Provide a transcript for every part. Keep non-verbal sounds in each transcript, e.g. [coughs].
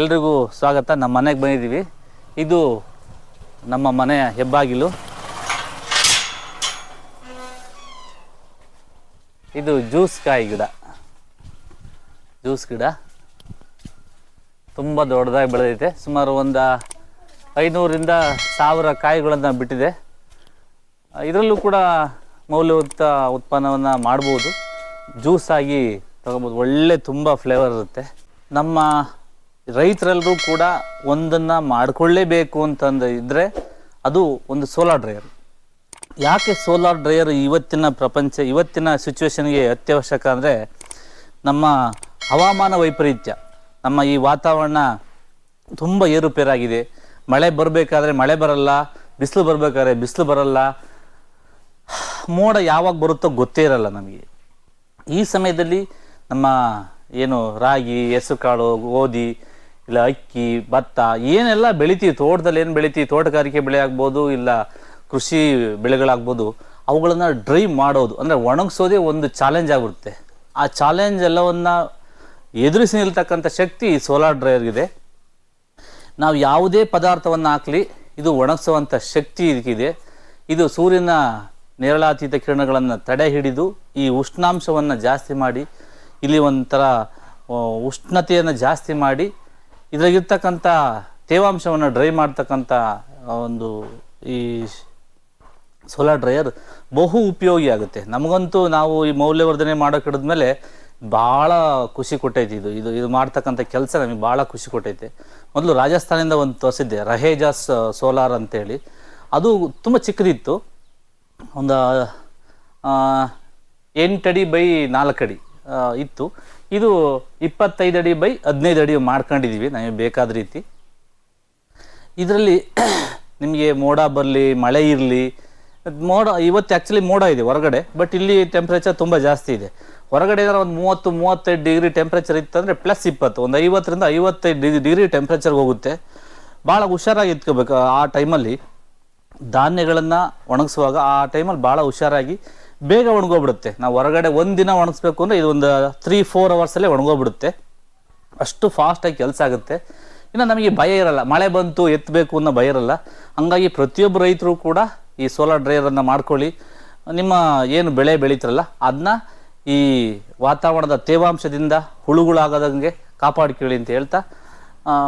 ಎಲ್ರಿಗೂ ಸ್ವಾಗತ. ನಮ್ಮ ಮನೆಗೆ ಬಂದಿದ್ದೀವಿ. ಇದು ನಮ್ಮ ಮನೆಯ ಹೆಬ್ಬಾಗಿಲು. ಇದು ಜ್ಯೂಸ್ ಕಾಯಿ ಗಿಡ. ಜ್ಯೂಸ್ ಗಿಡ. ತುಂಬ ದೊಡ್ಡದಾಗಿ ಬೆಳೆದೈತೆ ಸುಮಾರು ಒಂದು ಐನೂರಿಂದ ಸಾವಿರ ಕಾಯಿಗಳನ್ನು ಬಿಟ್ಟಿದೆ. ಇದರಲ್ಲೂ ಕೂಡ ಮೌಲ್ಯಯುತ ಉತ್ಪನ್ನವನ್ನು ಮಾಡ್ಬೋದು. ಜ್ಯೂಸ್ ಆಗಿ ತಗೋಬೋದು. ಒಳ್ಳೆ ತುಂಬ ಫ್ಲೇವರ್ ಇರುತ್ತೆ. ನಮ್ಮ ರೈತರೆಲ್ಲರೂ ಕೂಡ ಒಂದನ್ನು ಮಾಡಿಕೊಳ್ಳೇಬೇಕು ಅಂತಂದು ಇದ್ದರೆ ಅದು ಒಂದು ಸೋಲಾರ್ ಡ್ರೈಯರ್ ಯಾಕೆ ಸೋಲಾರ್ ಡ್ರೈಯರ್ ಇವತ್ತಿನ ಪ್ರಪಂಚ, ಇವತ್ತಿನ ಸಿಚುವೇಶನ್ಗೆ ಅತ್ಯವಶ್ಯಕ ಅಂದರೆ ನಮ್ಮ ಹವಾಮಾನ ವೈಪರೀತ್ಯ. ನಮ್ಮ ಈ ವಾತಾವರಣ ತುಂಬ ಏರುಪೇರಾಗಿದೆ. ಮಳೆ ಬರಬೇಕಾದ್ರೆ ಮಳೆ ಬರಲ್ಲ, ಬಿಸಿಲು ಬರಬೇಕಾದ್ರೆ ಬಿಸಿಲು ಬರಲ್ಲ. ಮೋಡ ಯಾವಾಗ ಬರುತ್ತೋ ಗೊತ್ತೇ ಇರಲ್ಲ ನಮಗೆ. ಈ ಸಮಯದಲ್ಲಿ ನಮ್ಮ ಏನು ರಾಗಿ, ಹೆಸರುಕಾಳು, ಗೋಧಿ, ಇಲ್ಲ ಅಕ್ಕಿ, ಭತ್ತ, ಏನೆಲ್ಲ ಬೆಳಿತೀವಿ, ತೋಟದಲ್ಲಿ ಏನು ಬೆಳಿತೀವಿ, ತೋಟಗಾರಿಕೆ ಬೆಳೆ ಆಗ್ಬೋದು, ಇಲ್ಲ ಕೃಷಿ ಬೆಳೆಗಳಾಗ್ಬೋದು, ಅವುಗಳನ್ನು ಡ್ರೈ ಮಾಡೋದು, ಅಂದರೆ ಒಣಗಿಸೋದೇ ಒಂದು ಚಾಲೆಂಜ್ ಆಗಿಬಿಡುತ್ತೆ. ಆ ಚಾಲೆಂಜ್ ಎಲ್ಲವನ್ನ ಎದುರಿಸಿ ನಿಲ್ತಕ್ಕಂಥ ಶಕ್ತಿ ಈ ಸೋಲಾರ್ ಡ್ರೈಯರ್ಗಿದೆ ನಾವು ಯಾವುದೇ ಪದಾರ್ಥವನ್ನು ಹಾಕಲಿ, ಇದು ಒಣಗಿಸುವಂಥ ಶಕ್ತಿ ಇದಕ್ಕಿದೆ. ಇದು ಸೂರ್ಯನ ನೇರಳಾತೀತ ಕಿರಣಗಳನ್ನು ತಡೆ ಹಿಡಿದು ಈ ಉಷ್ಣಾಂಶವನ್ನು ಜಾಸ್ತಿ ಮಾಡಿ, ಇಲ್ಲಿ ಒಂಥರ ಉಷ್ಣತೆಯನ್ನು ಜಾಸ್ತಿ ಮಾಡಿ, ಇದರಾಗಿರ್ತಕ್ಕಂಥ ತೇವಾಂಶವನ್ನು ಡ್ರೈ ಮಾಡ್ತಕ್ಕಂಥ ಒಂದು ಈ ಸೋಲಾರ್ ಡ್ರೈಯರ್ ಬಹು ಉಪಯೋಗಿ ಆಗುತ್ತೆ. ನಮಗಂತೂ ನಾವು ಈ ಮೌಲ್ಯವರ್ಧನೆ ಮಾಡೋಕೆ ಹಿಡಿದ್ಮೇಲೆ ಭಾಳ ಖುಷಿ ಕೊಟ್ಟೈತಿ ಇದು. ಇದು ಇದು ಮಾಡ್ತಕ್ಕಂಥ ಕೆಲಸ ನಮಗೆ ಭಾಳ ಖುಷಿ ಕೊಟ್ಟೈತೆ. ಮೊದಲು ರಾಜಸ್ಥಾನದಿಂದ ಒಂದು ತೋರಿಸಿದ್ದೆ, ರಹೇಜಾಸ್ ಸೋಲಾರ್ ಅಂತೇಳಿ. ಅದು ತುಂಬ ಚಿಕ್ಕದಿತ್ತು. ಒಂದು ಎಂಟಡಿ ಬೈ ನಾಲ್ಕಡಿ ಇತ್ತು. ಇದು ಇಪ್ಪತ್ತೈದು ಅಡಿ ಬೈ ಹದಿನೈದು ಅಡಿ ಮಾಡ್ಕೊಂಡಿದ್ದೀವಿ ನಮಗೆ ಬೇಕಾದ ರೀತಿ. ಇದರಲ್ಲಿ [coughs] ನಿಮಗೆ ಮೋಡ ಬರಲಿ, ಮಳೆ ಇರಲಿ, ಮೋಡ, ಇವತ್ತು ಆ್ಯಕ್ಚುಲಿ ಮೋಡ ಇದೆ ಹೊರಗಡೆ ಬಟ್ ಇಲ್ಲಿ ಟೆಂಪ್ರೇಚರ್ ತುಂಬ ಜಾಸ್ತಿ ಇದೆ. ಹೊರಗಡೆ ಏನಾದ್ರು ಒಂದು ಮೂವತ್ತು, ಮೂವತ್ತೈದು ಡಿಗ್ರಿ ಟೆಂಪ್ರೇಚರ್ ಇತ್ತಂದರೆ ಪ್ಲಸ್ ಇಪ್ಪತ್ತು, ಒಂದು ಐವತ್ತರಿಂದ ಐವತ್ತೈದು ಡಿಗ್ರಿ ಡಿಗ್ರಿ ಟೆಂಪ್ರೇಚರ್ಗೆ ಹೋಗುತ್ತೆ. ಭಾಳ ಹುಷಾರಾಗಿ ಇಟ್ಕೋಬೇಕು ಆ ಟೈಮಲ್ಲಿ ಧಾನ್ಯಗಳನ್ನು ಒಣಗಿಸುವಾಗ ಆ ಟೈಮಲ್ಲಿ ಭಾಳ ಹುಷಾರಾಗಿ ಬೇಗ ಒಣಗೋಗ್ಬಿಡುತ್ತೆ. ನಾವು ಹೊರಗಡೆ ಒಂದು ದಿನ ಒಣಗಿಸ್ಬೇಕು ಅಂದರೆ ಇದು ಒಂದು ತ್ರೀ ಫೋರ್ ಅವರ್ಸಲ್ಲೇ ಒಣಗೋಗ್ಬಿಡುತ್ತೆ. ಅಷ್ಟು ಫಾಸ್ಟಾಗಿ ಕೆಲಸ ಆಗುತ್ತೆ. ಇನ್ನು ನಮಗೆ ಭಯ ಇರಲ್ಲ. ಮಳೆ ಬಂತು ಎತ್ತಬೇಕು ಅನ್ನೋ ಭಯ ಇರಲ್ಲ. ಹಂಗಾಗಿ ಪ್ರತಿಯೊಬ್ಬ ರೈತರು ಕೂಡ ಈ ಸೋಲಾರ್ ಡ್ರೈವರನ್ನು ಮಾಡ್ಕೊಳ್ಳಿ. ನಿಮ್ಮ ಏನು ಬೆಳೆ ಬೆಳೀತಿರಲ್ಲ ಅದನ್ನ ಈ ವಾತಾವರಣದ ತೇವಾಂಶದಿಂದ ಹುಳುಗಳಾಗದಂಗೆ ಕಾಪಾಡ್ಕೊಳ್ಳಿ ಅಂತ ಹೇಳ್ತಾ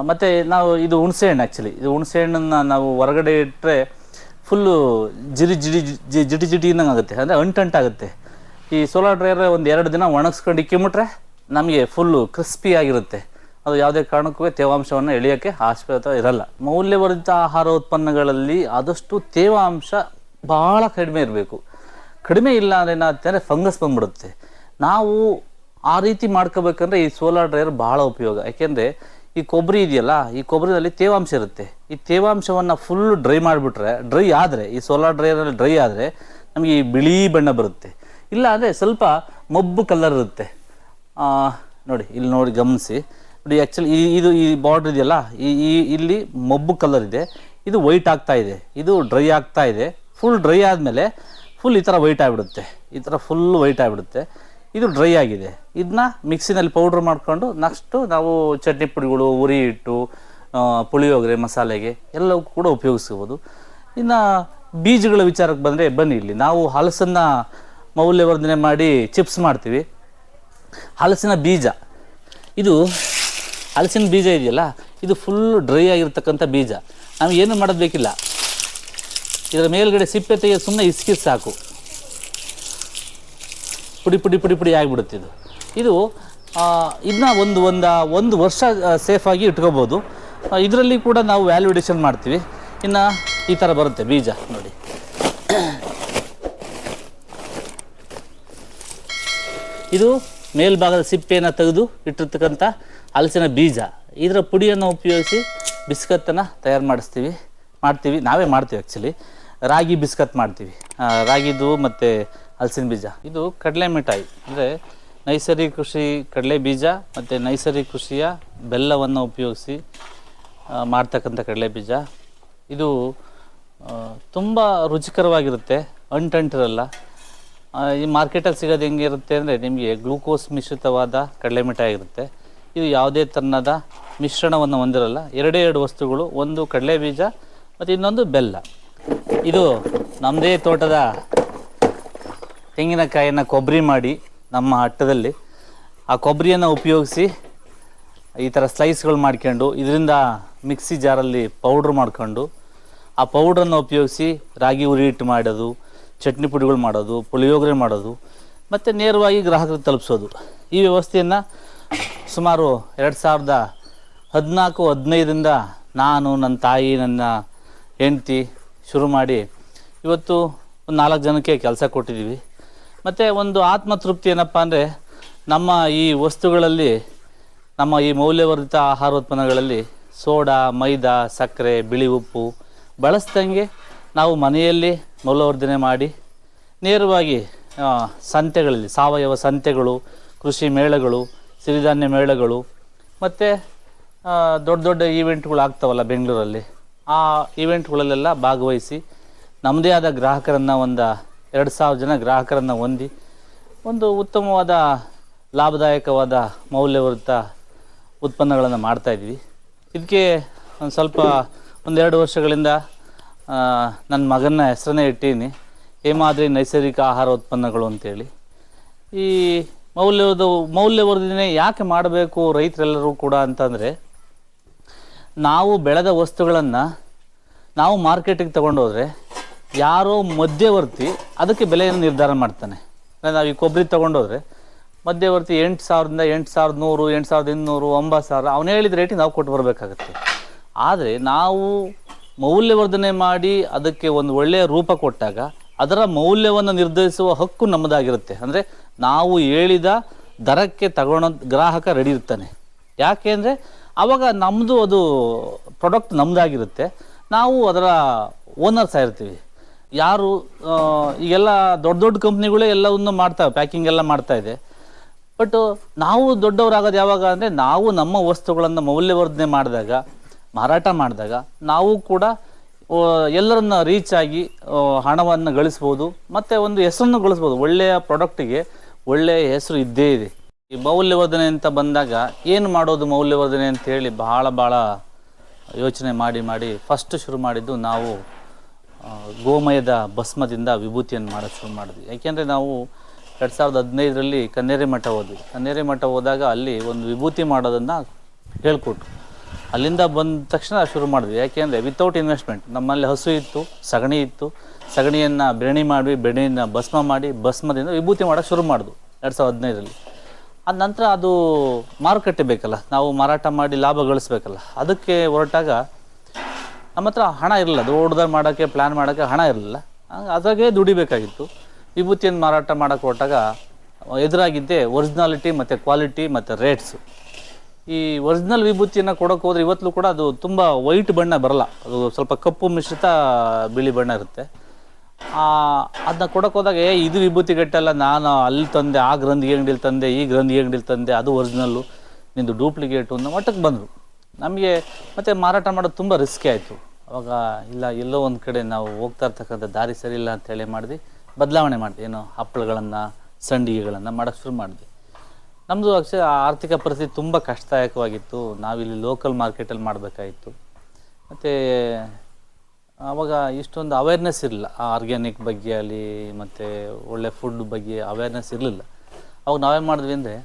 ಮತ್ತು ನಾವು ಇದು ಹುಣಸೆ ಹಣ್ಣು ಆ್ಯಕ್ಚುಲಿ ಇದು ಹುಣಸೆ ಹಣ್ಣನ್ನು ನಾವು ಹೊರಗಡೆ ಇಟ್ಟರೆ ಫುಲ್ಲು ಜಿರಿ ಜಿಡಿ ಜಿ- ಜಿಟಿ ಇನ್ನಂಗೆ ಆಗುತ್ತೆ. ಅಂದರೆ ಅಂಟಂಟಾಗುತ್ತೆ. ಈ ಸೋಲಾರ್ ಡ್ರೈಯರ್ ಒಂದು ಎರಡು ದಿನ ಒಣಗಿಸ್ಕೊಂಡು ಇಕ್ಕಿಬಿಟ್ರೆ ನಮಗೆ ಫುಲ್ಲು ಕ್ರಿಸ್ಪಿ ಆಗಿರುತ್ತೆ. ಅದು ಯಾವುದೇ ಕಾರಣಕ್ಕೂ ತೇವಾಂಶವನ್ನು ಎಳೆಯೋಕ್ಕೆ ಆಸ್ಪದ ಇರಲ್ಲ. ಮೌಲ್ಯವರ್ಧಿತ ಆಹಾರ ಉತ್ಪನ್ನಗಳಲ್ಲಿ ಆದಷ್ಟು ತೇವಾಂಶ ಭಾಳ ಕಡಿಮೆ ಇರಬೇಕು. ಕಡಿಮೆ ಇಲ್ಲ ಅಂದರೆ ಫಂಗಸ್ ಬಂದ್ಬಿಡುತ್ತೆ. ನಾವು ಆ ರೀತಿ ಮಾಡ್ಕೋಬೇಕಂದ್ರೆ ಈ ಸೋಲಾರ್ ಡ್ರೈಯರ್ ಬಹಳ ಉಪಯೋಗ. ಯಾಕೆಂದರೆ ಈ ಕೊಬ್ಬರಿ ಇದೆಯಲ್ಲ, ಈ ಕೊಬ್ಬರಿನಲ್ಲಿ ತೇವಾಂಶ ಇರುತ್ತೆ. ಈ ತೇವಾಂಶವನ್ನು ಫುಲ್ ಡ್ರೈ ಮಾಡಿಬಿಟ್ರೆ ಡ್ರೈ ಆದರೆ, ಈ ಸೋಲಾರ್ ಡ್ರೈಯರಲ್ಲಿ ಡ್ರೈ ಆದರೆ ನಮಗೆ ಈ ಬಿಳಿ ಬಣ್ಣ ಬರುತ್ತೆ. ಇಲ್ಲ ಅಂದರೆ ಸ್ವಲ್ಪ ಮಬ್ಬು ಕಲರ್ ಇರುತ್ತೆ. ನೋಡಿ, ಇಲ್ಲಿ ನೋಡಿ ಗಮನಿಸಿ. ನೋಡಿ ಆ್ಯಕ್ಚುಲಿ ಈ ಇದು ಈ ಬಾರ್ಡ್ರ್ ಇದೆಯಲ್ಲ, ಈ ಈ ಇಲ್ಲಿ ಮಬ್ಬು ಕಲರ್ ಇದೆ. ಇದು ವೈಟ್ ಆಗ್ತಾ ಇದೆ. ಇದು ಡ್ರೈ ಆಗ್ತಾ ಇದೆ. ಫುಲ್ ಡ್ರೈ ಆದಮೇಲೆ ಫುಲ್ ಈ ಥರ ವೈಟ್ ಆಗಿಬಿಡುತ್ತೆ. ಈ ಥರ ಫುಲ್ ವೈಟ್ ಆಗಿಬಿಡುತ್ತೆ. ಇದು ಡ್ರೈ ಆಗಿದೆ. ಇದನ್ನ ಮಿಕ್ಸಿನಲ್ಲಿ ಪೌಡ್ರ್ ಮಾಡಿಕೊಂಡು ನೆಕ್ಸ್ಟು ನಾವು ಚಟ್ನಿ ಪುಡಿಗಳು, ಉರಿ ಹಿಟ್ಟು ಪುಳಿಯೋಗರೆ, ಮಸಾಲೆಗೆ ಎಲ್ಲವೂ ಕೂಡ ಉಪಯೋಗಿಸ್ಬೋದು ಇನ್ನು ಬೀಜಗಳ ವಿಚಾರಕ್ಕೆ ಬಂದರೆ ಬನ್ನಿ ಇಲ್ಲಿ. ನಾವು ಹಲಸನ್ನು ಮೌಲ್ಯವರ್ಧನೆ ಮಾಡಿ ಚಿಪ್ಸ್ ಮಾಡ್ತೀವಿ. ಹಲಸಿನ ಬೀಜ. ಇದು ಹಲಸಿನ ಬೀಜ ಇದೆಯಲ್ಲ? ಇದು ಫುಲ್ ಡ್ರೈ ಆಗಿರ್ತಕ್ಕಂಥ ಬೀಜ. ನಾವು ಏನು ಮಾಡೋದು ಬೇಕಿಲ್ಲ. ಇದರ ಮೇಲ್ಗಡೆ ಸಿಪ್ಪೆ ತೆಗೆದು ಸುಮ್ಮನೆ ಇಸ್ಕಿಸ್ ಸಾಕು. ಪುಡಿ ಪುಡಿ ಪುಡಿ ಪುಡಿ ಆಗಿಬಿಡುತ್ತೆ ಇದು. ಇದು ಇದನ್ನ ಒಂದು ಒಂದು ಒಂದು ವರ್ಷ ಸೇಫಾಗಿ ಇಟ್ಕೋಬೋದು. ಇದರಲ್ಲಿ ಕೂಡ ನಾವು ವ್ಯಾಲ್ಯೂಡೇಷನ್ ಮಾಡ್ತೀವಿ. ಇನ್ನು ಈ ಥರ ಬರುತ್ತೆ ಬೀಜ, ನೋಡಿ. ಇದು ಮೇಲ್ಭಾಗದ ಸಿಪ್ಪೆಯನ್ನು ತೆಗೆದು ಇಟ್ಟಿರ್ತಕ್ಕಂಥ ಹಲಸಿನ ಬೀಜ. ಇದರ ಪುಡಿಯನ್ನು ಉಪಯೋಗಿಸಿ ಬಿಸ್ಕತ್ತನ್ನು ತಯಾರು ಮಾಡಿಸ್ತೀವಿ. ಮಾಡ್ತೀವಿ, ನಾವೇ ಮಾಡ್ತೀವಿ ಆ್ಯಕ್ಚುಲಿ ರಾಗಿ ಬಿಸ್ಕತ್ ಮಾಡ್ತೀವಿ. ರಾಗಿದು ಮತ್ತು ಹಲಸಿನ ಬೀಜ. ಇದು ಕಡಲೆ ಮಿಠಾಯಿ. ಅಂದರೆ ನೈಸರ್ಗಿಕ ಕೃಷಿ ಕಡಲೆ ಬೀಜ ಮತ್ತು ನೈಸರ್ಗಿಕ ಕೃಷಿಯ ಬೆಲ್ಲವನ್ನು ಉಪಯೋಗಿಸಿ ಮಾಡ್ತಕ್ಕಂಥ ಕಡಲೆ ಬೀಜ. ಇದು ತುಂಬ ರುಚಿಕರವಾಗಿರುತ್ತೆ. ಅಂಟಂಟಿರಲ್ಲ. ಈ ಮಾರ್ಕೆಟಲ್ಲಿ ಸಿಗೋದು ಹೆಂಗಿರುತ್ತೆ ಅಂದರೆ ನಿಮಗೆ ಗ್ಲೂಕೋಸ್ ಮಿಶ್ರಿತವಾದ ಕಡಲೆ ಮಿಠಾಯಿ ಇರುತ್ತೆ. ಇದು ಯಾವುದೇ ತನ್ನದ ಮಿಶ್ರಣವನ್ನು ಹೊಂದಿರಲ್ಲ. ಎರಡೇ ಎರಡು ವಸ್ತುಗಳು, ಒಂದು ಕಡಲೆ ಬೀಜ ಮತ್ತು ಇನ್ನೊಂದು ಬೆಲ್ಲ. ಇದು ನಮ್ಮದೇ ತೋಟದ ತೆಂಗಿನಕಾಯಿಯನ್ನು ಕೊಬ್ಬರಿ ಮಾಡಿ ನಮ್ಮ ಹಟ್ಟದಲ್ಲಿ. ಆ ಕೊಬ್ಬರಿಯನ್ನು ಉಪಯೋಗಿಸಿ ಈ ಥರ ಸ್ಲೈಸ್ಗಳು ಮಾಡ್ಕೊಂಡು, ಇದರಿಂದ ಮಿಕ್ಸಿ ಜಾರಲ್ಲಿ ಪೌಡ್ರ್ ಮಾಡ್ಕೊಂಡು, ಆ ಪೌಡ್ರನ್ನು ಉಪಯೋಗಿಸಿ ರಾಗಿ ಉರಿ ಹಿಟ್ಟು ಮಾಡೋದು, ಚಟ್ನಿ ಪುಡಿಗಳು ಮಾಡೋದು, ಪುಳಿಯೋಗರೆ ಮಾಡೋದು, ಮತ್ತು ನೇರವಾಗಿ ಗ್ರಾಹಕರಿಗೆ ತಲುಪಿಸೋದು. ಈ ವ್ಯವಸ್ಥೆಯನ್ನು ಸುಮಾರು ಎರಡು ಸಾವಿರದ ಹದಿನಾಲ್ಕು ಹದಿನೈದರಿಂದ ನಾನು, ನನ್ನ ತಾಯಿ, ನನ್ನ ಹೆಂಡ್ತಿ ಶುರು ಮಾಡಿ ಇವತ್ತು ಒಂದು ನಾಲ್ಕು ಜನಕ್ಕೆ ಕೆಲಸ ಕೊಟ್ಟಿದ್ದೀವಿ. ಮತ್ತು ಒಂದು ಆತ್ಮತೃಪ್ತಿ ಏನಪ್ಪ ಅಂದರೆ ನಮ್ಮ ಈ ವಸ್ತುಗಳಲ್ಲಿ, ನಮ್ಮ ಈ ಮೌಲ್ಯವರ್ಧಿತ ಆಹಾರೋತ್ಪನ್ನಗಳಲ್ಲಿ ಸೋಡಾ, ಮೈದಾ, ಸಕ್ಕರೆ, ಬಿಳಿ ಉಪ್ಪು ಬಳಸ್ದಂಗೆ ನಾವು ಮನೆಯಲ್ಲಿ ಮೌಲ್ಯವರ್ಧನೆ ಮಾಡಿ ನೇರವಾಗಿ ಸಂತೆಗಳಲ್ಲಿ, ಸಾವಯವ ಸಂತೆಗಳು, ಕೃಷಿ ಮೇಳಗಳು, ಸಿರಿಧಾನ್ಯ ಮೇಳಗಳು, ಮತ್ತು ದೊಡ್ಡ ದೊಡ್ಡ ಈವೆಂಟ್ಗಳು ಆಗ್ತಾವಲ್ಲ ಬೆಂಗಳೂರಲ್ಲಿ. ಆ ಈವೆಂಟ್ಗಳಲ್ಲೆಲ್ಲ ಭಾಗವಹಿಸಿ ನಮ್ಮದೇ ಆದ ಗ್ರಾಹಕರನ್ನು ಒಂದು ಎರಡು ಸಾವಿರ ಜನ ಗ್ರಾಹಕರನ್ನು ಹೊಂದಿ ಒಂದು ಉತ್ತಮವಾದ ಲಾಭದಾಯಕವಾದ ಮೌಲ್ಯವೃತ್ತ ಉತ್ಪನ್ನಗಳನ್ನು ಮಾಡ್ತಾಯಿದ್ವಿ ಇದಕ್ಕೆ ಒಂದು ಸ್ವಲ್ಪ ಒಂದೆರಡು ವರ್ಷಗಳಿಂದ ನನ್ನ ಮಗನ ಹೆಸರನ್ನೇ ಇಟ್ಟೀನಿ ಹೇಮಾದ್ರಿ ನೈಸರ್ಗಿಕ ಆಹಾರ ಉತ್ಪನ್ನಗಳು ಅಂತೇಳಿ. ಈ ಮೌಲ್ಯದ ಮೌಲ್ಯವರ್ಧನೆ ಯಾಕೆ ಮಾಡಬೇಕು ರೈತರೆಲ್ಲರೂ ಕೂಡ ಅಂತಂದರೆ ನಾವು ಬೆಳೆದ ವಸ್ತುಗಳನ್ನು ನಾವು ಮಾರ್ಕೆಟಿಗೆ ತಗೊಂಡೋದ್ರೆ ಯಾರೋ ಮಧ್ಯವರ್ತಿ ಅದಕ್ಕೆ ಬೆಲೆಯನ್ನು ನಿರ್ಧಾರ ಮಾಡ್ತಾನೆ. ನಾವು ಈ ಕೊಬ್ಬರಿ ತೊಗೊಂಡೋದ್ರೆ ಮಧ್ಯವರ್ತಿ ಎಂಟು ಸಾವಿರದಿಂದ ಎಂಟು ಸಾವಿರದ ನೂರು, ಎಂಟು ಸಾವಿರದ ಇನ್ನೂರು, ಒಂಬತ್ತು ಸಾವಿರ ಅವನು ಹೇಳಿದ ರೇಟಿಗೆ ನಾವು ಕೊಟ್ಟು ಬರಬೇಕಾಗತ್ತೆ. ಆದರೆ ನಾವು ಮೌಲ್ಯವರ್ಧನೆ ಮಾಡಿ ಅದಕ್ಕೆ ಒಂದು ಒಳ್ಳೆಯ ರೂಪ ಕೊಟ್ಟಾಗ ಅದರ ಮೌಲ್ಯವನ್ನು ನಿರ್ಧರಿಸುವ ಹಕ್ಕು ನಮ್ಮದಾಗಿರುತ್ತೆ. ಅಂದರೆ ನಾವು ಹೇಳಿದ ದರಕ್ಕೆ ತಗೊಳ್ಳೋ ಗ್ರಾಹಕ ರೆಡಿ ಇರ್ತಾನೆ. ಯಾಕೆ ಅಂದರೆ ಆವಾಗ ನಮ್ಮದು ಅದು ಪ್ರಾಡಕ್ಟ್ ನಮ್ಮದಾಗಿರುತ್ತೆ ನಾವು ಅದರ ಓನರ್ಸ್ ಆಗಿರ್ತೀವಿ. ಯಾರು ಈಗೆಲ್ಲ ದೊಡ್ಡ ದೊಡ್ಡ ಕಂಪ್ನಿಗಳೇ ಎಲ್ಲವನ್ನು ಮಾಡ್ತಾವೆ ಪ್ಯಾಕಿಂಗ್ ಎಲ್ಲ ಮಾಡ್ತಾ ಇದೆ. ಬಟ್ ನಾವು ದೊಡ್ಡವರಾಗೋದು ಯಾವಾಗ ಅಂದರೆ, ನಾವು ನಮ್ಮ ವಸ್ತುಗಳನ್ನು ಮೌಲ್ಯವರ್ಧನೆ ಮಾಡಿದಾಗ, ಮಾರಾಟ ಮಾಡಿದಾಗ, ನಾವು ಕೂಡ ಎಲ್ಲರನ್ನ ರೀಚ್ ಆಗಿ ಹಣವನ್ನು ಗಳಿಸ್ಬೋದು, ಮತ್ತು ಒಂದು ಹೆಸರನ್ನು ಗಳಿಸ್ಬೋದು. ಒಳ್ಳೆಯ ಪ್ರಾಡಕ್ಟಿಗೆ ಒಳ್ಳೆಯ ಹೆಸರು ಇದ್ದೇ ಇದೆ. ಈ ಮೌಲ್ಯವರ್ಧನೆ ಅಂತ ಬಂದಾಗ ಏನು ಮಾಡೋದು ಮೌಲ್ಯವರ್ಧನೆ ಅಂತ ಹೇಳಿ ಭಾಳ ಭಾಳ ಯೋಚನೆ ಮಾಡಿ ಮಾಡಿ ಫಸ್ಟ್ ಶುರು ಮಾಡಿದ್ದು ನಾವು ಗೋಮಯದ ಭಸ್ಮದಿಂದ ವಿಭೂತಿಯನ್ನು ಮಾಡೋಕ್ಕೆ ಶುರು ಮಾಡಿದ್ವಿ. ಯಾಕೆಂದರೆ ನಾವು ಎರಡು ಸಾವಿರದ ಹದಿನೈದರಲ್ಲಿ ಕನ್ನೇರಿ ಮಠ ಹೋದ್ವಿ. ಕನ್ನೇರಿ ಮಠ ಹೋದಾಗ ಅಲ್ಲಿ ಒಂದು ವಿಭೂತಿ ಮಾಡೋದನ್ನು ಹೇಳ್ಕೊಟ್ರು. ಅಲ್ಲಿಂದ ಬಂದ ತಕ್ಷಣ ಶುರು ಮಾಡಿದ್ವಿ. ಯಾಕೆಂದರೆ ವಿತೌಟ್ ಇನ್ವೆಸ್ಟ್ಮೆಂಟ್ ನಮ್ಮಲ್ಲಿ ಹಸು ಇತ್ತು, ಸಗಣಿ ಇತ್ತು. ಸಗಣಿಯನ್ನು ಬೆರಣಿ ಮಾಡಿ ಬೆರಣಿಯನ್ನು ಭಸ್ಮ ಮಾಡಿ ಭಸ್ಮದಿಂದ ವಿಭೂತಿ ಮಾಡೋಕ್ಕೆ ಶುರು ಮಾಡಿದ್ವು ಎರಡು ಸಾವಿರದ ಹದಿನೈದರಲ್ಲಿ. ಅದ ನಂತರ ಅದು ಮಾರುಕಟ್ಟೆ ಬೇಕಲ್ಲ, ನಾವು ಮಾರಾಟ ಮಾಡಿ ಲಾಭ ಗಳಿಸ್ಬೇಕಲ್ಲ. ಅದಕ್ಕೆ ಹೊರಟಾಗ ನಮ್ಮ ಹತ್ರ ಹಣ ಇರಲಿಲ್ಲ, ದೊಡ್ಡದಾಗಿ ಮಾಡೋಕ್ಕೆ ಪ್ಲ್ಯಾನ್ ಮಾಡೋಕ್ಕೆ ಹಣ ಇರಲಿಲ್ಲ. ಅದಾಗೆ ದುಡಿಬೇಕಾಗಿತ್ತು. ವಿಭೂತಿಯನ್ನು ಮಾರಾಟ ಮಾಡೋಕ್ಕೆ ಹೊರಟಾಗ ಎದುರಾಗಿದ್ದೆ ಒರಿಜಿನಾಲಿಟಿ ಮತ್ತು ಕ್ವಾಲಿಟಿ ಮತ್ತು ರೇಟ್ಸು ಈ ಒರಿಜಿನಲ್ ವಿಭೂತಿಯನ್ನು ಕೊಡೋಕೆ ಹೋದರೆ ಇವತ್ತಲೂ ಕೂಡ ಅದು ತುಂಬ ವೈಟ್ ಬಣ್ಣ ಬರಲ್ಲ. ಅದು ಸ್ವಲ್ಪ ಕಪ್ಪು ಮಿಶ್ರಿತ ಬಿಳಿ ಬಣ್ಣ ಇರುತ್ತೆ. ಅದನ್ನ ಕೊಡಕ್ಕೆ ಹೋದಾಗ ಇದು ವಿಭೂತಿ ಗಟ್ಟಲ್ಲ ನಾನು ಅಲ್ಲಿ ತಂದೆ, ಆ ಗ್ರಂಥಿ ಅಂಗಡಿಲಿ ತಂದೆ, ಈ ಗ್ರಂಥಿ ಅಂಗಡಿಲಿ ತಂದೆ, ಅದು ಒರಿಜಿನಲ್ಲು ನಿಂದು ಡೂಪ್ಲಿಕೇಟ್ ಅನ್ನೋ ಮಟ್ಟಕ್ಕೆ ಬಂದರು. ನಮಗೆ ಮತ್ತು ಮಾರಾಟ ಮಾಡೋದು ತುಂಬ ರಿಸ್ಕಿ ಆಯಿತು. ಅವಾಗ ಇಲ್ಲ, ಎಲ್ಲೋ ಒಂದು ಕಡೆ ನಾವು ಹೋಗ್ತಾ ಇರ್ತಕ್ಕಂಥ ದಾರಿ ಸರಿ ಇಲ್ಲ ಅಂತೇಳಿ ಮಾಡಿದ್ವಿ. ಬದಲಾವಣೆ ಮಾಡಿದೆ, ಏನು ಹಪ್ಪಳಗಳನ್ನು, ಸಂಡಿಗೆಗಳನ್ನು ಮಾಡೋಕ್ಕೆ ಶುರು ಮಾಡಿದ್ವಿ ನಮ್ಮದು ಅಕ್ಷರ ಆರ್ಥಿಕ ಪರಿಸ್ಥಿತಿ ತುಂಬ ಕಷ್ಟದಾಯಕವಾಗಿತ್ತು. ನಾವಿಲ್ಲಿ ಲೋಕಲ್ ಮಾರ್ಕೆಟಲ್ಲಿ ಮಾಡಬೇಕಾಗಿತ್ತು ಮತ್ತು ಆವಾಗ ಇಷ್ಟೊಂದು ಅವೇರ್ನೆಸ್ ಇರಲಿಲ್ಲ. ಆರ್ಗ್ಯಾನಿಕ್ ಬಗ್ಗೆ ಆಗಲಿ, ಮತ್ತು ಒಳ್ಳೆ ಫುಡ್ ಬಗ್ಗೆ ಅವೇರ್ನೆಸ್ ಇರಲಿಲ್ಲ. ಅವಾಗ ನಾವೇನು ಮಾಡಿದ್ವಿ ಅಂದರೆ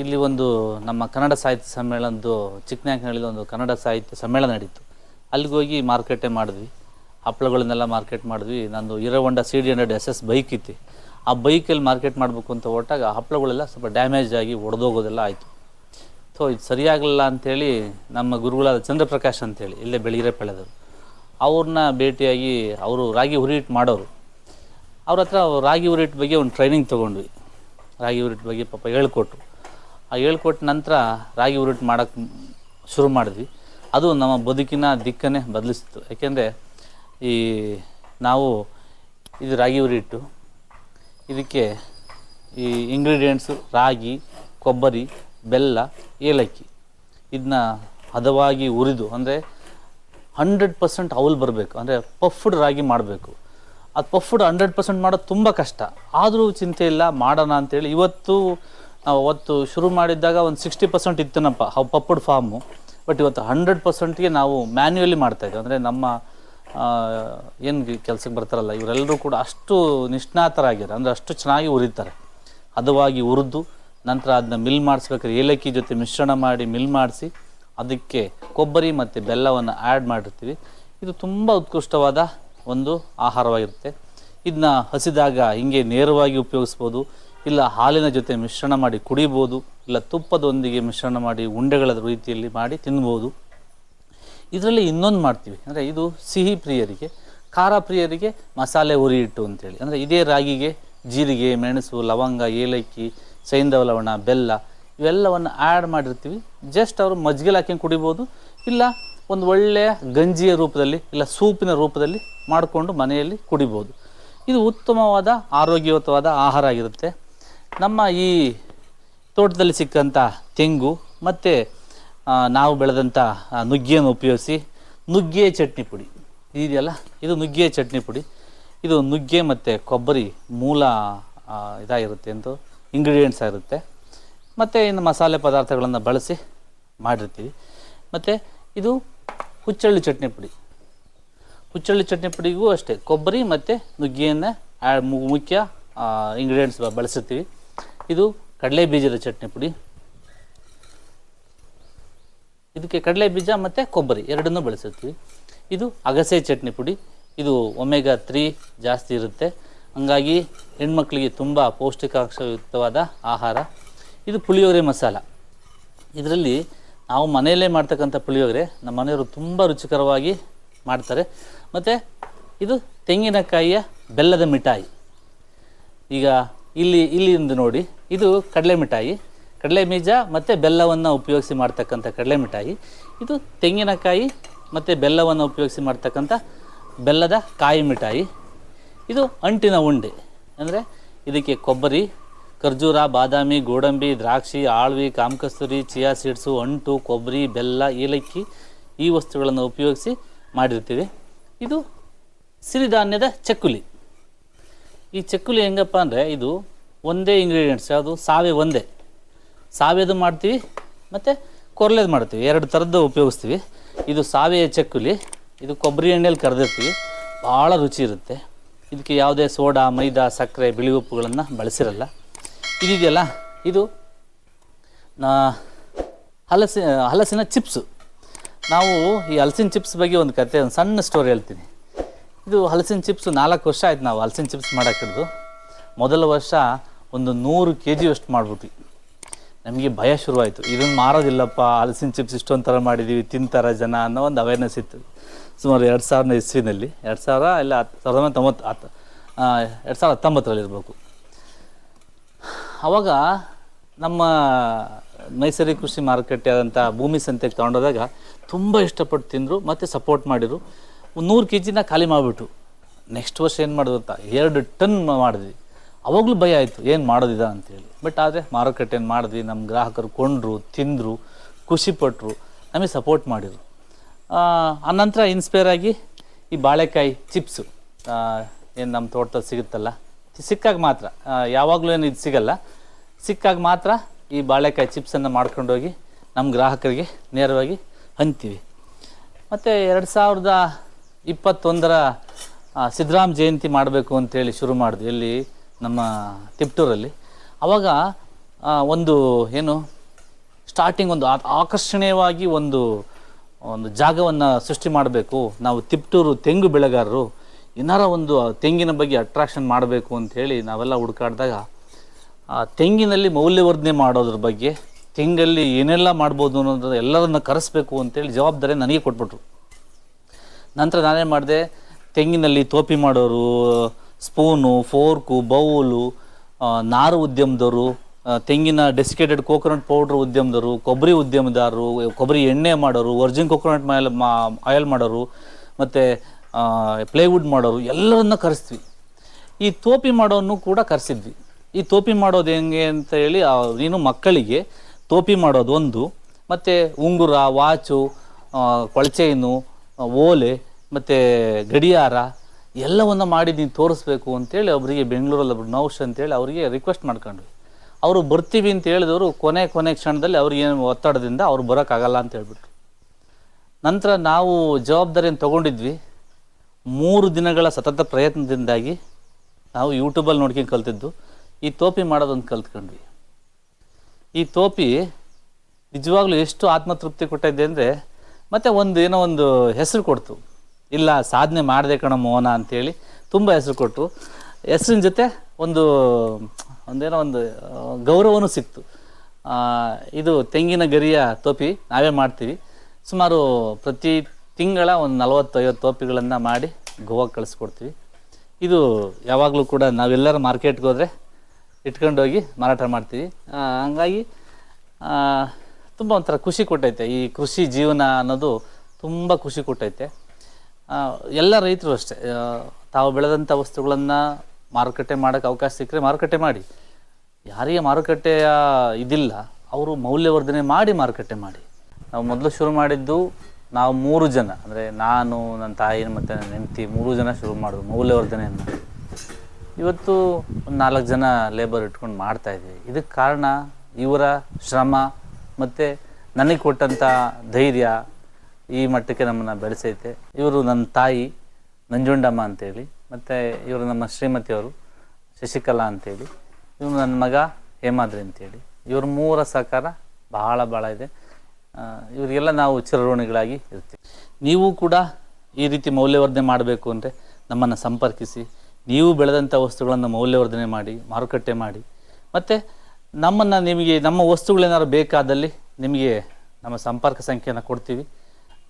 ಇಲ್ಲಿ ಒಂದು ನಮ್ಮ ಕನ್ನಡ ಸಾಹಿತ್ಯ ಸಮ್ಮೇಳನದ್ದು ಚಿಕ್ಕನಾಯಕನಹಳ್ಳಿ ಒಂದು ಕನ್ನಡ ಸಾಹಿತ್ಯ ಸಮ್ಮೇಳನ ನಡೀತು. ಅಲ್ಲಿಗೆ ಹೋಗಿ ಮಾರ್ಕೆಟೇ ಮಾಡಿದ್ವಿ. ಹಪ್ಪಳಗಳನ್ನೆಲ್ಲ ಮಾರ್ಕೆಟ್ ಮಾಡಿದ್ವಿ. ನಂದು Hero C D hundred S S bike ಇತ್ತು. ಆ ಬೈಕಲ್ಲಿ ಮಾರ್ಕೆಟ್ ಮಾಡಬೇಕು ಅಂತ ಹೊರಟಾಗ ಹಪ್ಪಳಗಳೆಲ್ಲ ಸ್ವಲ್ಪ ಡ್ಯಾಮೇಜ್ ಆಗಿ ಒಡೆದೋಗೋದೆಲ್ಲ ಆಯಿತು. ಸೊ ಇದು ಸರಿಯಾಗಲಿಲ್ಲ ಅಂಥೇಳಿ ನಮ್ಮ ಗುರುಗಳಾದ ಚಂದ್ರಪ್ರಕಾಶ್ ಅಂತೇಳಿ, ಇಲ್ಲೇ ಬೆಳಗಿರೆ ಬೆಳೆದವರು ಅವ್ರನ್ನ ಭೇಟಿಯಾಗಿ ಅವರು ರಾಗಿ ಹುರಿಹಿಟ್ಟು ಮಾಡೋರು. ಅವ್ರ ಹತ್ರ ರಾಗಿ ಹುರಿಟ್ ಬಗ್ಗೆ ಒಂದು ಟ್ರೈನಿಂಗ್ ತೊಗೊಂಡ್ವಿ. ರಾಗಿ ಹುರಿಟ್ ಬಗ್ಗೆ ಪಾಪ ಹೇಳ್ಕೊಟ್ರು. ಆ ಹೇಳ್ಕೊಟ್ಟ ನಂತರ ರಾಗಿ ಹುರಿಟ್ ಮಾಡೋಕ್ಕೆ ಶುರು ಮಾಡಿದ್ವಿ. ಅದು ನಮ್ಮ ಬದುಕಿನ ದಿಕ್ಕನ್ನೇ ಬದಲಿಸ್ತು. ಯಾಕೆಂದರೆ ಈ ನಾವು ಇದು ರಾಗಿ ಹುರಿಟ್ಟು, ಇದಕ್ಕೆ ಈ ಇಂಗ್ರೀಡಿಯೆಂಟ್ಸು ರಾಗಿ, ಕೊಬ್ಬರಿ, ಬೆಲ್ಲ, ಏಲಕ್ಕಿ ಇದನ್ನ ಹದವಾಗಿ ಹುರಿದು ಅಂದರೆ ಹಂಡ್ರೆಡ್ ಪರ್ಸೆಂಟ್ ಅವಲ್ ಬರಬೇಕು. ಅಂದರೆ ಪಫ್ಡ್ ರಾಗಿ ಮಾಡಬೇಕು. ಅದು ಪಫ್ಡ್ ಹಂಡ್ರೆಡ್ ಪರ್ಸೆಂಟ್ ಮಾಡೋದು ತುಂಬ ಕಷ್ಟ. ಆದರೂ ಚಿಂತೆ ಇಲ್ಲ, ಮಾಡೋಣ ಅಂತೇಳಿ ಇವತ್ತು ನಾವು ಅವತ್ತು ಶುರು ಮಾಡಿದ್ದಾಗ ಒಂದು ಸಿಕ್ಸ್ಟಿ ಪರ್ಸೆಂಟ್ ಇತ್ತನಪ್ಪ ಪಫ್ಡ್ ಫಾರ್ಮು. ಬಟ್ ಇವತ್ತು ಹಂಡ್ರೆಡ್ ಪರ್ಸೆಂಟ್ಗೆ ನಾವು ಮ್ಯಾನ್ಯುವಲಿ ಮಾಡ್ತಾಯಿದ್ದೀವಿ ಅಂದರೆ ನಮ್ಮ ಏನು ಕೆಲಸಕ್ಕೆ ಬರ್ತಾರಲ್ಲ, ಇವರೆಲ್ಲರೂ ಕೂಡ ಅಷ್ಟು ನಿಷ್ಣಾತರಾಗಿದ್ದಾರೆ. ಅಂದರೆ ಅಷ್ಟು ಚೆನ್ನಾಗಿ ಉರಿತಾರೆ. ಹದವಾಗಿ ಹುರಿದು ನಂತರ ಅದನ್ನ ಮಿಲ್ ಮಾಡಿಸ್ಬೇಕಾದ್ರೆ ಏಲಕ್ಕಿ ಜೊತೆ ಮಿಶ್ರಣ ಮಾಡಿ ಮಿಲ್ ಮಾಡಿಸಿ ಅದಕ್ಕೆ ಕೊಬ್ಬರಿ ಮತ್ತು ಬೆಲ್ಲವನ್ನು ಆ್ಯಡ್ ಮಾಡಿರ್ತೀವಿ. ಇದು ತುಂಬ ಉತ್ಕೃಷ್ಟವಾದ ಒಂದು ಆಹಾರವಾಗಿರುತ್ತೆ. ಇದನ್ನ ಹಸಿದಾಗ ಹಿಂಗೆ ನೇರವಾಗಿ ಉಪಯೋಗಿಸ್ಬೋದು, ಇಲ್ಲ ಹಾಲಿನ ಜೊತೆ ಮಿಶ್ರಣ ಮಾಡಿ ಕುಡಿಬೋದು, ಇಲ್ಲ ತುಪ್ಪದೊಂದಿಗೆ ಮಿಶ್ರಣ ಮಾಡಿ ಉಂಡೆಗಳ ರೀತಿಯಲ್ಲಿ ಮಾಡಿ ತಿನ್ಬೋದು. ಇದರಲ್ಲಿ ಇನ್ನೊಂದು ಮಾಡ್ತೀವಿ, ಅಂದರೆ ಇದು ಸಿಹಿ ಪ್ರಿಯರಿಗೆ, ಖಾರ ಪ್ರಿಯರಿಗೆ ಮಸಾಲೆ ಉರಿ ಇಟ್ಟು ಅಂತೇಳಿ. ಅಂದರೆ ಇದೇ ರಾಗಿಗೆ ಜೀರಿಗೆ, ಮೆಣಸು, ಲವಂಗ, ಏಲಕ್ಕಿ ಸೈಂಧವ ಲವಣ, ಬೆಲ್ಲ ಇವೆಲ್ಲವನ್ನು ಆ್ಯಡ್ ಮಾಡಿರ್ತೀವಿ. ಜಸ್ಟ್ ಅವರು ಮಜ್ಜಿಗೆಲಿ ಹಾಕಿ ಕುಡಿಬೋದು. ಇಲ್ಲ ಒಂದು ಒಳ್ಳೆಯ ಗಂಜಿಯ ರೂಪದಲ್ಲಿ, ಇಲ್ಲ ಸೂಪಿನ ರೂಪದಲ್ಲಿ ಮಾಡಿಕೊಂಡು ಮನೆಯಲ್ಲಿ ಕುಡಿಬೋದು. ಇದು ಉತ್ತಮವಾದ ಆರೋಗ್ಯಯುತವಾದ ಆಹಾರ ಆಗಿರುತ್ತೆ. ನಮ್ಮ ಈ ತೋಟದಲ್ಲಿ ಸಿಕ್ಕಂಥ ತೆಂಗು ಮತ್ತು ನಾವು ಬೆಳೆದಂಥ ನುಗ್ಗೆಯನ್ನು ಉಪಯೋಗಿಸಿ ನುಗ್ಗೆ ಚಟ್ನಿ ಪುಡಿ. ಇದೆಯಲ್ಲ? ಇದು ನುಗ್ಗೆ ಚಟ್ನಿ ಪುಡಿ. ಇದು ನುಗ್ಗೆ ಮತ್ತು ಕೊಬ್ಬರಿ ಮೂಲ ಇದಾಗಿರುತ್ತೆ. ಅಂತ ಇಂಗ್ರೀಡಿಯೆಂಟ್ಸ್ ಆಗಿರುತ್ತೆ. ಮತ್ತು ಇನ್ನು ಮಸಾಲೆ ಪದಾರ್ಥಗಳನ್ನು ಬಳಸಿ ಮಾಡಿರ್ತೀವಿ. ಮತ್ತು ಇದು ಹುಚ್ಚಳ್ಳಿ ಚಟ್ನಿ ಪುಡಿ. ಹುಚ್ಚಳ್ಳಿ ಚಟ್ನಿ ಪುಡಿಗೂ ಅಷ್ಟೇ, ಕೊಬ್ಬರಿ ಮತ್ತು ನುಗ್ಗಿಯನ್ನು ಆ್ಯಡ್ ಮುಖ್ಯ ಇಂಗ್ರೀಡಿಯೆಂಟ್ಸ್ ಬಳಸಿರ್ತೀವಿ. ಇದು ಕಡಲೆ ಬೀಜದ ಚಟ್ನಿ ಪುಡಿ. ಇದಕ್ಕೆ ಕಡಲೆ ಬೀಜ ಮತ್ತು ಕೊಬ್ಬರಿ ಎರಡನ್ನೂ ಬಳಸಿರ್ತೀವಿ. ಇದು ಅಗಸೆ ಚಟ್ನಿ ಪುಡಿ. ಇದು ಒಮೆಗಾ ತ್ರೀ ಜಾಸ್ತಿ ಇರುತ್ತೆ. ಹಂಗಾಗಿ ಹೆಣ್ಮಕ್ಳಿಗೆ ತುಂಬ ಪೌಷ್ಟಿಕಾಂಶಯುಕ್ತವಾದ ಆಹಾರ. ಇದು ಪುಳಿಯೋಗರೆ ಮಸಾಲ. ಇದರಲ್ಲಿ ನಾವು ಮನೆಯಲ್ಲೇ ಮಾಡ್ತಕ್ಕಂಥ ಪುಳಿಯೋಗರೆ ನಮ್ಮ ಮನೆಯವರು ತುಂಬ ರುಚಿಕರವಾಗಿ ಮಾಡ್ತಾರೆ. ಮತ್ತು ಇದು ತೆಂಗಿನಕಾಯಿಯ ಬೆಲ್ಲದ ಮಿಠಾಯಿ. ಈಗ ಇಲ್ಲಿ, ಇಲ್ಲಿಂದ ನೋಡಿ, ಇದು ಕಡಲೆ ಮಿಠಾಯಿ. ಕಡಲೆ ಬೀಜ ಮತ್ತು ಬೆಲ್ಲವನ್ನು ಉಪಯೋಗಿಸಿ ಮಾಡ್ತಕ್ಕಂಥ ಕಡಲೆ ಮಿಠಾಯಿ. ಇದು ತೆಂಗಿನಕಾಯಿ ಮತ್ತು ಬೆಲ್ಲವನ್ನು ಉಪಯೋಗಿಸಿ ಮಾಡ್ತಕ್ಕಂಥ ಬೆಲ್ಲದ ಕಾಯಿ ಮಿಠಾಯಿ. ಇದು ಅಂಟಿನ ಉಂಡೆ. ಅಂದರೆ ಇದಕ್ಕೆ ಕೊಬ್ಬರಿ ಖರ್ಜೂರ, ಬಾದಾಮಿ, ಗೋಡಂಬಿ, ದ್ರಾಕ್ಷಿ, ಆಳ್ವಿ, ಕಾಮಕಸ್ತೂರಿ, ಚಿಯಾ ಸೀಡ್ಸು, ಅಂಟು, ಕೊಬ್ಬರಿ, ಬೆಲ್ಲ, ಏಲಕ್ಕಿ ಈ ವಸ್ತುಗಳನ್ನು ಉಪಯೋಗಿಸಿ ಮಾಡಿರ್ತೀವಿ ಇದು ಸಿರಿಧಾನ್ಯದ ಚಕ್ಕುಲಿ. ಈ ಚಕ್ಕುಲಿ ಹೆಂಗಪ್ಪ ಅಂದರೆ ಇದು ಒಂದೇ ಇಂಗ್ರೀಡಿಯೆಂಟ್ಸ್ ಯಾವುದು ಸಾವೆ ಒಂದೇ. ಸಾವೆದು ಮಾಡ್ತೀವಿ ಮತ್ತು ಕೊರ್ಲೆದು ಮಾಡ್ತೀವಿ. ಎರಡು ಥರದ್ದು ಉಪಯೋಗಿಸ್ತೀವಿ. ಇದು ಸಾವೆಯ ಚಕ್ಕುಲಿ, ಇದು ಕೊಬ್ಬರಿ ಎಣ್ಣೆಯಲ್ಲಿ ಕರೆದಿರ್ತೀವಿ. ಭಾಳ ರುಚಿ ಇರುತ್ತೆ. ಇದಕ್ಕೆ ಯಾವುದೇ ಸೋಡಾ, ಮೈದಾ, ಸಕ್ಕರೆ, ಬಿಳಿ ಉಪ್ಪುಗಳನ್ನು ಬಳಸಿರಲ್ಲ. ಇದಿದೆಯಲ್ಲ? ಇದು? ನಾ, ಹಲಸಿ ಹಲಸಿನ ಚಿಪ್ಸು. ನಾವು ಈ ಹಲಸಿನ ಚಿಪ್ಸ್ ಬಗ್ಗೆ ಒಂದು ಕತೆ, ಒಂದು ಸಣ್ಣ ಸ್ಟೋರಿ ಹೇಳ್ತೀನಿ. ಇದು ಹಲಸಿನ ಚಿಪ್ಸು ನಾಲ್ಕು ವರ್ಷ ಆಯ್ತು ನಾವು ಹಲಸಿನ ಚಿಪ್ಸ್ ಮಾಡೋಕ್ಕಿದ್ದು ಮೊದಲ ವರ್ಷ ಒಂದು ನೂರು ಕೆ ಜಿಯಷ್ಟು ಮಾಡಿಬಿಟ್ವಿ. ನಮಗೆ ಭಯ ಶುರುವಾಯಿತು. ಇದನ್ನು ಮಾರೋದಿಲ್ಲಪ್ಪ, ಹಲಸಿನ ಚಿಪ್ಸ್ ಇಷ್ಟೊಂದು ಥರ ಮಾಡಿದ್ದೀವಿ ತಿಂತಾರೆ ಜನ ಅನ್ನೋ ಒಂದು ಅವೇರ್ನೆಸ್ ಇತ್ತು. ಸುಮಾರು ಎರಡು ಸಾವಿರದ ಇಸ್ವಿನಲ್ಲಿ. ಎರಡು ಸಾವಿರ ಇಲ್ಲ ಹತ್ತು ಸಾವಿರದ ತೊಂಬತ್ತು ಹತ್ತು ಎರಡು ಸಾವಿರದ ಹತ್ತೊಂಬತ್ತರಲ್ಲಿ ಇರಬೇಕು ಆವಾಗ ನಮ್ಮ ನೈಸರ್ಗಿಕ ಕೃಷಿ ಮಾರುಕಟ್ಟೆ ಆದಂಥ ಭೂಮಿ ಸಂತೆಗೆ ತೊಗೊಂಡೋದಾಗ ತುಂಬ ಇಷ್ಟಪಟ್ಟು ತಿಂದರು, ಮತ್ತು ಸಪೋರ್ಟ್ ಮಾಡಿದರು. ನೂರು ಕೆ ಜಿನ ಖಾಲಿ ಮಾಡಿಬಿಟ್ಟು ನೆಕ್ಸ್ಟ್ ವರ್ಷ ಏನು ಮಾಡೋದು ಅಂತ ಎರಡು ಟನ್ ಮಾಡಿದ್ವಿ. ಅವಾಗಲೂ ಭಯ ಆಯಿತು, ಏನು ಮಾಡೋದಿದ ಅಂತೇಳಿ. ಬಟ್ ಆದರೆ ಮಾರುಕಟ್ಟೆಯನ್ನು ಮಾಡಿದ್ವಿ ನಮ್ಮ ಗ್ರಾಹಕರು ಕೊಂಡರು, ತಿಂದರು ಖುಷಿಪಟ್ಟರು ನಮಗೆ ಸಪೋರ್ಟ್ ಮಾಡಿದರು. ಆನಂತರ ಇನ್ಸ್ಪೈರ್ ಆಗಿ ಈ ಬಾಳೆಕಾಯಿ ಚಿಪ್ಸು ಏನು ನಮ್ಮ ತೋಟದಲ್ಲಿ ಸಿಗುತ್ತಲ್ಲ ಸಿಕ್ಕಾಗ ಮಾತ್ರ ಯಾವಾಗಲೂ ಏನು ಇದು ಸಿಗಲ್ಲ. ಸಿಕ್ಕಾಗ ಮಾತ್ರ ಈ ಬಾಳೆಕಾಯಿ ಚಿಪ್ಸನ್ನು ಮಾಡ್ಕೊಂಡೋಗಿ ನಮ್ಮ ಗ್ರಾಹಕರಿಗೆ ನೇರವಾಗಿ ಹಂತೀವಿ ಮತ್ತು ಎರಡು ಸಾವಿರದ ಇಪ್ಪತ್ತೊಂದರ ಸಿದ್ದರಾಮ್ ಜಯಂತಿ ಮಾಡಬೇಕು ಅಂತೇಳಿ ಶುರು ಮಾಡಿದ್ವಿ ಇಲ್ಲಿ ನಮ್ಮ ತಿಪ್ಟೂರಲ್ಲಿ. ಆವಾಗ ಒಂದು ಏನು ಸ್ಟಾರ್ಟಿಂಗ್ ಒಂದು ಆಕರ್ಷಣೀಯವಾಗಿ ಒಂದು ಒಂದು ಜಾಗವನ್ನು ಸೃಷ್ಟಿ ಮಾಡಬೇಕು. ನಾವು ತಿಪ್ಟೂರು ತೆಂಗು ಬೆಳೆಗಾರರು ಏನಾರ ಒಂದು ತೆಂಗಿನ ಬಗ್ಗೆ ಅಟ್ರಾಕ್ಷನ್ ಮಾಡಬೇಕು ಅಂಥೇಳಿ ನಾವೆಲ್ಲ ಹುಡುಕಾಡಿದಾಗ, ಆ, ತೆಂಗಿನಲ್ಲಿ ಮೌಲ್ಯವರ್ಧನೆ ಮಾಡೋದ್ರ ಬಗ್ಗೆ, ತೆಂಗಲ್ಲಿ ಏನೆಲ್ಲ ಮಾಡ್ಬೋದು ಅನ್ನೋದ್ರ ಎಲ್ಲರನ್ನ ಕರೆಸ್ಬೇಕು ಅಂತೇಳಿ ಜವಾಬ್ದಾರಿ ನನಗೆ ಕೊಟ್ಬಿಟ್ರು. ನಂತರ ನಾನೇನು ಮಾಡಿದೆ, ತೆಂಗಿನಲ್ಲಿ ತೋಪಿ ಮಾಡೋರು, ಸ್ಪೂನು, ಫೋರ್ಕು, ಬೌಲು ನಾರು ಉದ್ಯಮದವರು ತೆಂಗಿನ ಡೆಸಿಕೇಟೆಡ್ ಕೋಕೋನಟ್ ಪೌಡ್ರ್ ಉದ್ಯಮದವರು, ಕೊಬ್ಬರಿ ಉದ್ಯಮದಾರರು, ಕೊಬ್ಬರಿ ಎಣ್ಣೆ ಮಾಡೋರು ವರ್ಜಿನ್ ಕೋಕೋನಟ್ ಆಯಿಲ್ ಮಾ ಆಯಿಲ್ ಮಾಡೋರು, ಮತ್ತು ಪ್ಲೇವುಡ್ ಮಾಡೋರು ಎಲ್ಲರನ್ನ ಕರೆಸ್ತೀವಿ ಈ ತೋಪಿ ಮಾಡೋನು ಕೂಡ ಕರೆಸಿದ್ವಿ. ಈ ತೋಪಿ ಮಾಡೋದು ಹೆಂಗೆ ಅಂತ ಹೇಳಿ ನೀನು ಮಕ್ಕಳಿಗೆ ತೋಪಿ ಮಾಡೋದು ಒಂದು, ಮತ್ತು ಉಂಗುರ, ವಾಚು ಕೊಳಚೆಯನ್ನು ಓಲೆ, ಮತ್ತು ಗಡಿಯಾರ ಎಲ್ಲವನ್ನು ಮಾಡಿ ನೀನು ತೋರಿಸ್ಬೇಕು ಅಂತೇಳಿ ಅವರಿಗೆ ಬೆಂಗಳೂರಲ್ಲಿ ಒಬ್ರು ನೌಶ್ ಅಂತೇಳಿ ಅವರಿಗೆ ರಿಕ್ವೆಸ್ಟ್ ಮಾಡ್ಕೊಂಡ್ವಿ. ಅವರು ಬರ್ತೀವಿ ಅಂತ ಹೇಳಿದವರು ಕೊನೆ ಕೊನೆ ಕ್ಷಣದಲ್ಲಿ ಅವ್ರಿಗೆ ಒತ್ತಡದಿಂದ ಅವ್ರು ಬರೋಕ್ಕಾಗಲ್ಲ ಅಂತ ಹೇಳ್ಬಿಟ್ರು. ನಂತರ ನಾವು ಜವಾಬ್ದಾರಿಯನ್ನು ತಗೊಂಡಿದ್ವಿ. ಮೂರು ದಿನಗಳ ಸತತ ಪ್ರಯತ್ನದಿಂದಾಗಿ ನಾವು ಯೂಟ್ಯೂಬಲ್ಲಿ ನೋಡ್ಕೊಂಡು ಕಲ್ತಿದ್ದು, ಈ ತೋಪಿ ಮಾಡೋದೊಂದು ಕಲ್ತ್ಕೊಂಡ್ವಿ. ಈ ತೋಪಿ ನಿಜವಾಗ್ಲೂ ಎಷ್ಟು ಆತ್ಮತೃಪ್ತಿ ಕೊಟ್ಟಿದ್ದೆ ಅಂದರೆ ಮತ್ತು ಒಂದು ಏನೋ ಒಂದು ಹೆಸರು ಕೊಡ್ತು. ಇಲ್ಲ, ಸಾಧನೆ ಮಾಡಿದೆ ಕಣ ಮೋಹನ ಅಂಥೇಳಿ ತುಂಬ ಹೆಸರು ಕೊಟ್ಟು, ಹೆಸರಿನ ಜೊತೆ ಒಂದು, ಒಂದೇನೋ ಒಂದು, ಗೌರವನೂ ಸಿಕ್ತು. ಇದು ತೆಂಗಿನ ಗರಿಯ ತೋಪಿ ನಾವೇ ಮಾಡ್ತೀವಿ. ಸುಮಾರು ಪ್ರತಿ ತಿಂಗಳ ಒಂದು ನಲವತ್ತೈವತ್ತು ಟೋಪಿಗಳನ್ನು ಮಾಡಿ ಗೋವಾಗೆ ಕಳಿಸ್ಕೊಡ್ತೀವಿ. ಇದು ಯಾವಾಗಲೂ ಕೂಡ ನಾವೆಲ್ಲರೂ ಮಾರ್ಕೆಟ್ಗೆ ಹೋದರೆ ಇಟ್ಕೊಂಡೋಗಿ ಮಾರಾಟ ಮಾಡ್ತೀವಿ. ಹಂಗಾಗಿ ತುಂಬ ಒಂಥರ ಖುಷಿ ಕೊಟ್ಟೈತೆ. ಈ ಕೃಷಿ ಜೀವನ ಅನ್ನೋದು ತುಂಬ ಖುಷಿ ಕೊಟ್ಟೈತೆ. ಎಲ್ಲ ರೈತರು ಅಷ್ಟೇ. ತಾವು ಬೆಳೆದಂಥ ವಸ್ತುಗಳನ್ನು ಮಾರುಕಟ್ಟೆ ಮಾಡೋಕ್ಕೆ ಅವಕಾಶ ಸಿಕ್ಕರೆ ಮಾರುಕಟ್ಟೆ ಮಾಡಿ. ಯಾರಿಗೆ ಮಾರುಕಟ್ಟೆಯ ಇದಿಲ್ಲ, ಅವರು ಮೌಲ್ಯವರ್ಧನೆ ಮಾಡಿ ಮಾರುಕಟ್ಟೆ ಮಾಡಿ. ನಾವು ಮೊದಲು ಶುರು ಮಾಡಿದ್ದು ನಾವು ಮೂರು ಜನ, ಅಂದರೆ ನಾನು ನನ್ನ ತಾಯಿ ಮತ್ತು ನನ್ನ ಹೆಂಡತಿ ಮೂರು ಜನ ಶುರು ಮಾಡಿದ್ರು ಮೌಲ್ಯವರ್ಧನೆಯನ್ನು ಇವತ್ತು ಒಂದು ನಾಲ್ಕು ಜನ ಲೇಬರ್ ಇಟ್ಕೊಂಡು ಮಾಡ್ತಾ ಇದ್ದೀವಿ. ಇದಕ್ಕೆ ಕಾರಣ ಇವರ ಶ್ರಮ ಮತ್ತು ನನಗೆ ಕೊಟ್ಟಂಥ ಧೈರ್ಯ ಈ ಮಟ್ಟಕ್ಕೆ ನಮ್ಮನ್ನು ಬೆಳೆಸೈತೆ. ಇವರು ನನ್ನ ತಾಯಿ ನಂಜುಂಡಮ್ಮ ಅಂತೇಳಿ, ಮತ್ತು ಇವರು ನಮ್ಮ ಶ್ರೀಮತಿಯವರು ಶಶಿಕಲಾ ಅಂತೇಳಿ, ಇವರು ನನ್ನ ಮಗ ಹೇಮಾದ್ರಿ ಅಂತೇಳಿ. ಇವ್ರ ಮೂರ ಸಹಕಾರ ಬಹಳ ಭಾಳ ಇದೆ. ಇವರಿಗೆಲ್ಲ ನಾವು ಚಿರಋಣಿಗಳಾಗಿ ಇರ್ತೀವಿ. ನೀವು ಕೂಡ ಈ ರೀತಿ ಮೌಲ್ಯವರ್ಧನೆ ಮಾಡಬೇಕು ಅಂದರೆ ನಮ್ಮನ್ನು ಸಂಪರ್ಕಿಸಿ, ನೀವು ಬೆಳೆದಂಥ ವಸ್ತುಗಳನ್ನು ಮೌಲ್ಯವರ್ಧನೆ ಮಾಡಿ, ಮಾರುಕಟ್ಟೆ ಮಾಡಿ, ಮತ್ತು ನಮ್ಮನ್ನು ನಿಮಗೆ, ನಮ್ಮ ವಸ್ತುಗಳೇನಾದ್ರು ಬೇಕಾದಲ್ಲಿ ನಿಮಗೆ ನಮ್ಮ ಸಂಪರ್ಕ ಸಂಖ್ಯೆಯನ್ನು ಕೊಡ್ತೀವಿ.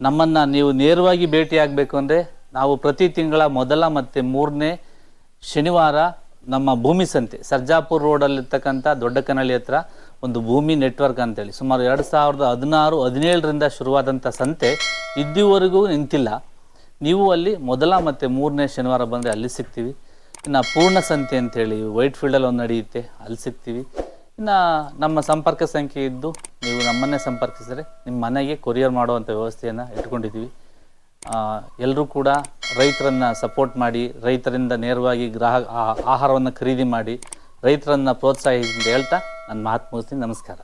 ನಮ್ಮನ್ನು ನೀವು ನೇರವಾಗಿ ಭೇಟಿಯಾಗಬೇಕು ಅಂದರೆ ನಾವು ಪ್ರತಿ ತಿಂಗಳ ಮೊದಲ ಮತ್ತು ಮೂರನೇ ಶನಿವಾರ ನಮ್ಮ ಭೂಮಿ ಸಂತೆ, ಸರ್ಜಾಪುರ ರೋಡಲ್ಲಿರ್ತಕ್ಕಂಥ ದೊಡ್ಡ ಕನಳಿ ಹತ್ರ ಒಂದು ಭೂಮಿ ನೆಟ್ವರ್ಕ್ ಅಂತೇಳಿ. ಸುಮಾರು ಎರಡು ಸಾವಿರದ ಹದಿನಾರು, ಹದಿನೇಳರಿಂದ ಶುರುವಾದಂಥ ಸಂತೆ ಇದುವರೆಗೂ ನಿಂತಿಲ್ಲ. ನೀವು ಅಲ್ಲಿ ಮೊದಲ ಮತ್ತು ಮೂರನೇ ಶನಿವಾರ ಬಂದರೆ ಅಲ್ಲಿ ಸಿಗ್ತೀವಿ. ಇನ್ನು ಪೂರ್ಣ ಸಂತೆ ಅಂತೇಳಿ ವೈಟ್ ಫೀಲ್ಡಲ್ಲಿ ಒಂದು ನಡೆಯುತ್ತೆ, ಅಲ್ಲಿ ಸಿಗ್ತೀವಿ. ಇನ್ನು ನಮ್ಮ ಸಂಪರ್ಕ ಸಂಖ್ಯೆ ಇದ್ದು ನೀವು ನಮ್ಮನ್ನೇ ಸಂಪರ್ಕಿಸಿದರೆ ನಿಮ್ಮ ಮನೆಗೆ ಕೊರಿಯರ್ ಮಾಡುವಂಥ ವ್ಯವಸ್ಥೆಯನ್ನು ಇಟ್ಕೊಂಡಿದ್ದೀವಿ. ಎಲ್ಲರೂ ಕೂಡ ರೈತರನ್ನು ಸಪೋರ್ಟ್ ಮಾಡಿ, ರೈತರಿಂದ ನೇರವಾಗಿ ಗ್ರಾಹಕ ಆಹಾರವನ್ನು ಖರೀದಿ ಮಾಡಿ, ರೈತರನ್ನು ಪ್ರೋತ್ಸಾಹಿಸಿ ಹೇಳ್ತಾ ನನ್ನ ಮುಗಿಸ್ತೀನಿ. ನಮಸ್ಕಾರ.